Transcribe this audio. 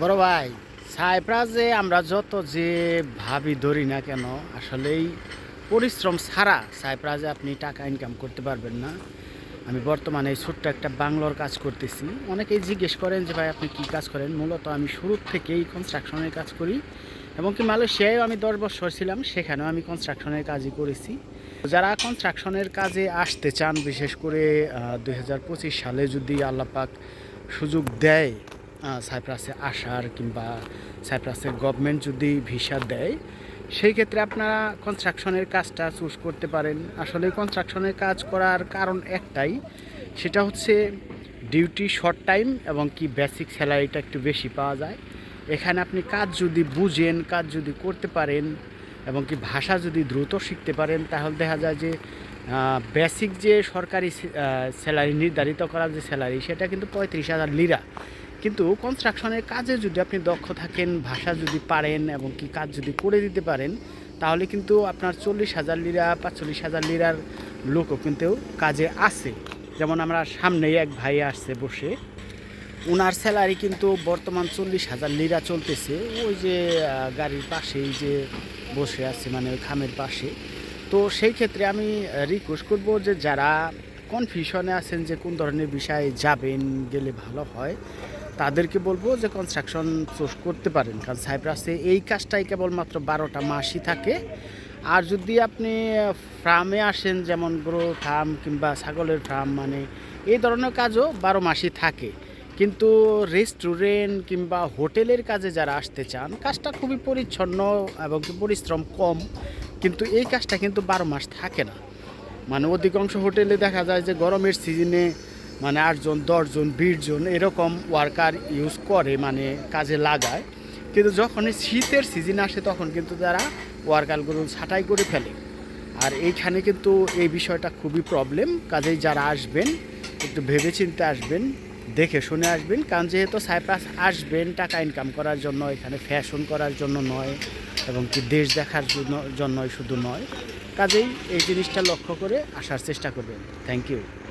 বড় ভাই, সাইপ্রাসে আমরা যত যে ভাবি ধরি না কেন, আসলেই পরিশ্রম ছাড়া সাইপ্রাসে আপনি টাকা ইনকাম করতে পারবেন না। আমি বর্তমানে এই ছোট্ট একটা বাংলোর কাজ করতেছি। অনেকেই জিজ্ঞেস করেন যে, ভাই, আপনি কী কাজ করেন? মূলত আমি শুরুর থেকেই কনস্ট্রাকশনের কাজ করি। এবং কি মালয়েশিয়ায় আমি দশ বছর ছিলাম, সেখানেও আমি কনস্ট্রাকশনের কাজই করেছি। যারা কনস্ট্রাকশনের কাজে আসতে চান, বিশেষ করে দু হাজার পঁচিশ সালে যদি আল্লাপাক সুযোগ দেয় সাইপ্রাসে আসার কিংবা সাইপ্রাসের গভর্নমেন্ট যদি ভিসা দেয়, সেই ক্ষেত্রে আপনারা কনস্ট্রাকশনের কাজটা চুজ করতে পারেন। আসলে কনস্ট্রাকশনের কাজ করার কারণ একটাই, সেটা হচ্ছে ডিউটি শর্ট টাইম এবং কি বেসিক স্যালারিটা একটু বেশি পাওয়া যায়। এখানে আপনি কাজ যদি বুঝেন, কাজ যদি করতে পারেন এবং কি ভাষা যদি দ্রুত শিখতে পারেন, তাহলে দেখা যায় যে বেসিক যে সরকারি স্যালারি নির্ধারিত করা যে স্যালারি সেটা কিন্তু পঁয়ত্রিশ হাজার লিরা কিন্তু কনস্ট্রাকশনের কাজে যদি আপনি দক্ষ থাকেন, ভাষা যদি পারেন এবং কি কাজ যদি করে দিতে পারেন, তাহলে কিন্তু আপনার চল্লিশ হাজার লিরা পাঁচচল্লিশ হাজার লিরার লোকও কিন্তু কাজে আছে। যেমন আমরা সামনেই এক ভাই আসছে বসে। ওনার স্যালারি কিন্তু বর্তমান চল্লিশ হাজার লিরা চলতেছে। ওই যে গাড়ির পাশেই যে বসে আছে মানে ওই খামের পাশে। তো সেই ক্ষেত্রে আমি রিকোয়েস্ট করব যে যারা কনফিউশনে আছেন যে কোন ধরনের বিষয়ে যাবেন, গেলে ভালো হয়। তাদেরকে বলব যে কনস্ট্রাকশন চুজ করতে পারেন। কারণ সাইপ্রাসে এই কাজটাই কেবলমাত্র বারোটা মাসই থাকে। আর যদি আপনি ফার্মে আসেন, যেমন গরু ফার্ম কিংবা ছাগলের ফার্ম মানে এই ধরনের কাজও বারো মাসই থাকে। কিন্তু রেস্টুরেন্ট কিংবা হোটেলের কাজে যারা আসতে চান, কাজটা খুবই পরিচ্ছন্ন এবং পরিশ্রম কম, কিন্তু এই কাজটা কিন্তু বারো মাস থাকে না। মানে অধিকাংশ হোটেলে দেখা যায় যে গরমের সিজনে মানে আটজন, দশজন, বিশজন এরকম ওয়ার্কার ইউজ করে মানে কাজে লাগায়। কিন্তু যখনই শীতের সিজন আসে, তখন কিন্তু তারা ওয়ার্কারগুলো ছাঁটাই করে ফেলে। আর এইখানে কিন্তু এই বিষয়টা খুবই প্রবলেম কাজেই যারা আসবেন, একটু ভেবেচিন্তে আসবেন, দেখে শুনে আসবেন। কারণ যেহেতু সাইপ্রাস আসবেন, টাকা ইনকাম করার জন্য, এখানে ফ্যাশন করার জন্য নয় এবং কি দেশ দেখার জন্য, জন্যই শুধু নয়। কাজেই এই জিনিসটা লক্ষ্য করে আসার চেষ্টা করবেন। Thank you